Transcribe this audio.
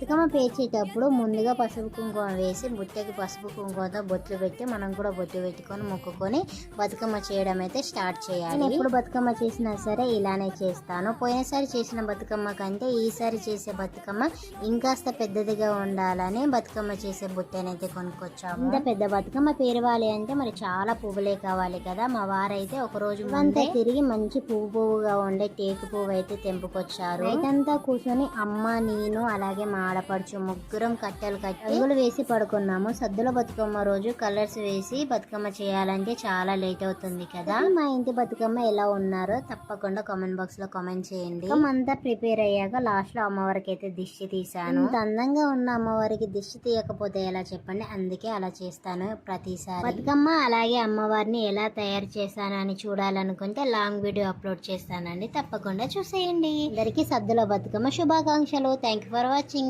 బతుకమ్మ పేర్చేటప్పుడు ముందుగా పసుపు కుంకుమ వేసి బుట్టకి పసుపు కుంకుమతో బొట్లు పెట్టి మనం కూడా బొట్టు పెట్టుకొని మొక్కుకొని బతుకమ్మ చేయడం అయితే స్టార్ట్ చేయాలి. ఎప్పుడు బతుకమ్మ చేసినా సరే ఇలానే చేస్తాను. పోయినసారి చేసిన బతుకమ్మ కంటే ఈసారి చేసే బతుకమ్మ ఇంకాస్త పెద్దదిగా ఉండాలని బతుకమ్మ చేసే బుట్టనైతే కొనుక్కొచ్చాము. ఇంత పెద్ద బతుకమ్మ పేరవాలి అంటే మరి చాలా పువ్వులే కావాలి కదా. మా వారైతే ఒక రోజు అంతా తిరిగి మంచి పువ్వు పువ్వుగా ఉండే టేకు పువ్వు అయితే తెంపుకొచ్చారు. రైతంతా కూర్చొని అమ్మ నేను అలాగే మా ఆడపడుచు ముగ్గురం కట్టెలు కట్టి రంగులు వేసి పడుకున్నాము. సద్దుల బతుకమ్మ రోజు కలర్స్ వేసి బతుకమ్మ చేయాలంటే చాలా లేట్ అవుతుంది కదా. మా ఇంటి బతుకమ్మ ఎలా ఉన్నారో తప్పకుండా కామెంట్ బాక్స్లో కామెంట్ చేయండి. అంతా ప్రిపేర్ అయ్యాక లాస్ట్లో అమ్మవారికి అయితే దిష్టి తీసాను అందంగా ఉన్న అమ్మవారికి దిష్టి తీయకపోతే ఎలా చెప్పండి? అందుకే అలా చేస్తాను ప్రతిసారి. బతుకమ్మ అలాగే అమ్మవారిని ఎలా తయారు చేశాను అని చూడాలనుకుంటే లాంగ్ వీడియో అప్లోడ్ చేస్తానండి. తప్పకుండా చూసేయండి. అందరికి సద్దుల బతుకమ్మ శుభాకాంక్షలు. Thank you for watching